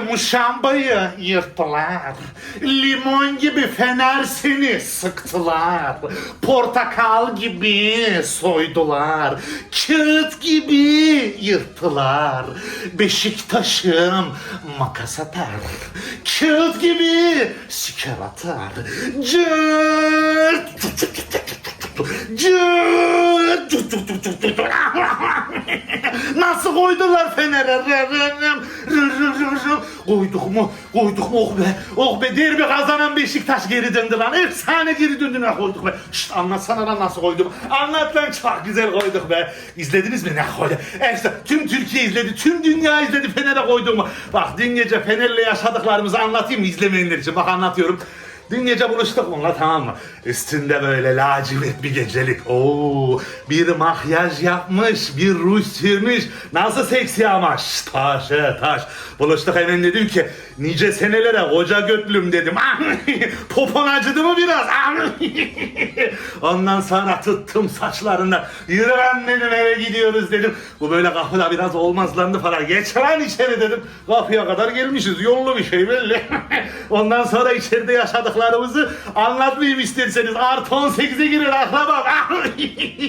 Muşambayı muşambayı yırttılar. Limon gibi fener seni sıktılar. Portakal gibi soydular. Kağıt gibi yırttılar. Beşiktaş'ım makas atar. Kağıt gibi siker atar. Cırt. Koydular Fener'e? Koyduk mu? Koyduk mu? Oh be. Oh be. Derbi kazanan Beşiktaş geri döndü lan. Efsane geri döndüğüne koyduk be. Şşt anlatsana lan nasıl koydum. Anlat lan çok güzel koyduk be. İzlediniz mi ne koydu? İşte tüm Türkiye izledi. Tüm dünya izledi Fener'e koyduğumu. Bak dün gece Fener'le yaşadıklarımızı anlatayım mı izlemeyenler için. Bak anlatıyorum. Dün gece buluştuk bununla tamam mı? Üstünde böyle lacivert bir gecelik. Oo, bir makyaj yapmış, bir ruj sürmüş. Nasıl seksi ama. Taş taş. Buluştuk hemen dedim ki nice senelere koca götlüm dedim. Popon acıdı mı biraz? Ondan sonra tuttum saçlarından. Yürü lan dedim eve gidiyoruz dedim. Bu böyle kapıda biraz olmazlandı falan. Geç lan içeri dedim. Kapıya kadar gelmişiz. Yollu bir şey belli. Ondan sonra içeride yaşadıklarımızı anlatmayayım isterseniz. Artı 18'e girer akrabam.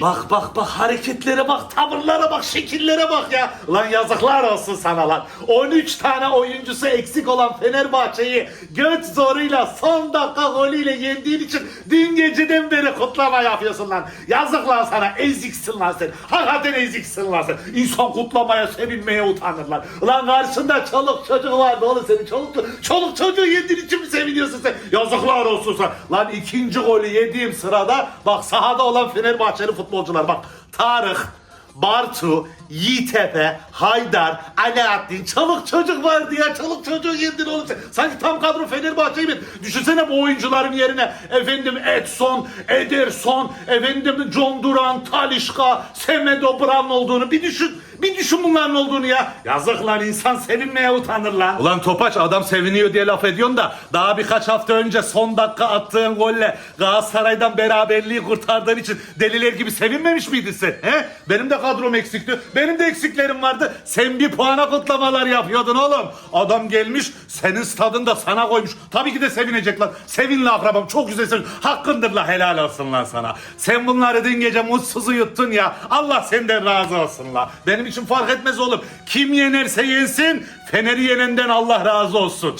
bak bak bak hareketlere bak, tavırlara bak, şekillere bak ya. Lan yazıklar olsun sana lan. 13 tane oyuncusu eksik olan Fenerbahçe'yi göt zoruyla son dakika golüyle yendiğin için dün geceden beri kutlama yapıyorsun lan. Yazık lan sana eziksin lan sen. Hakikaten eziksin lan sen. İnsan kutlamaya sevinmeye utanır lan. Lan karşında çoluk çocuk vardı oğlum senin çoluk, çoluk çocuğu yediğin için mi seviniyorsun sen? Yazıklar olsun sana. Lan ikinci golü yediğim sırada bak sahada olan Fenerbahçeli futbolcular bak. Tarık, Bartu, Yiğitepe, Haydar, Alaaddin, çoluk çocuk vardı ya. Çoluk çocuğu yedin oğlum. Sanki tam kadro Fenerbahçe'yi mi? Düşünsene bu oyuncuların yerine efendim Edson, Ederson, efendim John Duran, Talişka, Semedo Brown olduğunu bir düşün. Bir düşün bunların olduğunu ya. Yazık lan insan sevinmeye utanır lan. Ulan Topaç adam seviniyor diye laf ediyorsun da daha birkaç hafta önce son dakika attığın golle Galatasaray'dan beraberliği kurtardığın için deliler gibi sevinmemiş miydin sen? He? Benim de kadrom eksikti. Benim de eksiklerim vardı. Sen bir puana kutlamalar yapıyordun oğlum. Adam gelmiş senin stadında sana koymuş. Tabii ki de sevinecek lan. Sevin lan akrabam çok güzel sevin. Hakkındır la helal olsun lan sana. Sen bunları dün gece mutsuzu yuttun ya. Allah senden razı olsun la. Benim için fark etmez oğlum. Kim yenerse yensin Fener'i yenenden Allah razı olsun.